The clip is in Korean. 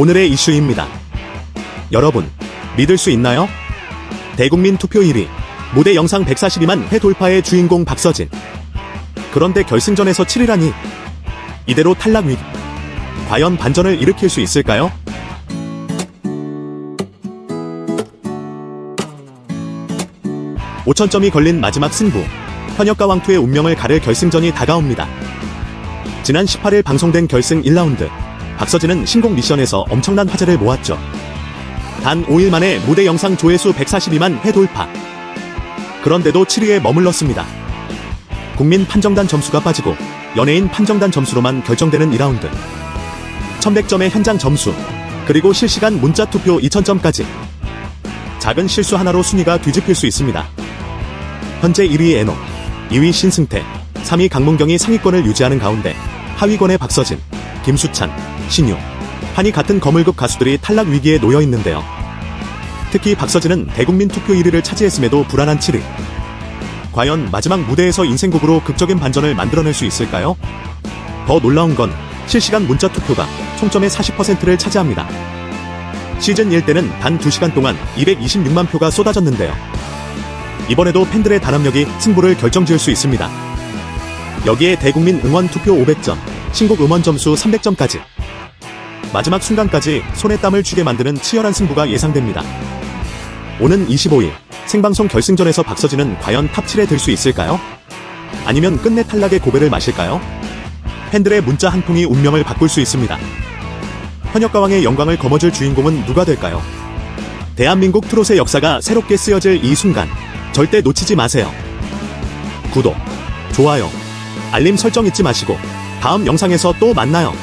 오늘의 이슈입니다. 여러분, 믿을 수 있나요? 대국민 투표 1위, 무대 영상 142만 회 돌파의 주인공 박서진. 그런데 결승전에서 7위라니. 이대로 탈락 위기. 과연 반전을 일으킬 수 있을까요? 오천 점이 걸린 마지막 승부. 현역과 왕투의 운명을 가를 결승전이 다가옵니다. 지난 18일 방송된 결승 1라운드. 박서진은 신곡 미션에서 엄청난 화제를 모았죠. 단 5일 만에 무대 영상 조회수 142만 회 돌파. 그런데도 7위에 머물렀습니다. 국민 판정단 점수가 빠지고 연예인 판정단 점수로만 결정되는 2라운드. 1100점의 현장 점수, 그리고 실시간 문자 투표 2000점까지. 작은 실수 하나로 순위가 뒤집힐 수 있습니다. 현재 1위 에노, 2위 신승태, 3위 강문경이 상위권을 유지하는 가운데 하위권의 박서진, 김수찬, 신유, 한이 같은 거물급 가수들이 탈락 위기에 놓여 있는데요. 특히 박서진은 대국민 투표 1위를 차지했음에도 불안한 7위. 과연 마지막 무대에서 인생곡으로 극적인 반전을 만들어낼 수 있을까요? 더 놀라운 건 실시간 문자 투표가 총점의 40%를 차지합니다. 시즌 1 때는 단 2시간 동안 226만 표가 쏟아졌는데요. 이번에도 팬들의 단합력이 승부를 결정지을 수 있습니다. 여기에 대국민 응원 투표 500점, 신곡 음원 점수 300점까지. 마지막 순간까지 손에 땀을 쥐게 만드는 치열한 승부가 예상됩니다. 오는 25일 생방송 결승전에서 박서진은 과연 탑 7에 들 수 있을까요? 아니면 끝내 탈락의 고배를 마실까요? 팬들의 문자 한 통이 운명을 바꿀 수 있습니다. 현역가왕의 영광을 거머쥘 주인공은 누가 될까요? 대한민국 트롯의 역사가 새롭게 쓰여질 이 순간 절대 놓치지 마세요. 구독, 좋아요, 알림 설정 잊지 마시고 다음 영상에서 또 만나요.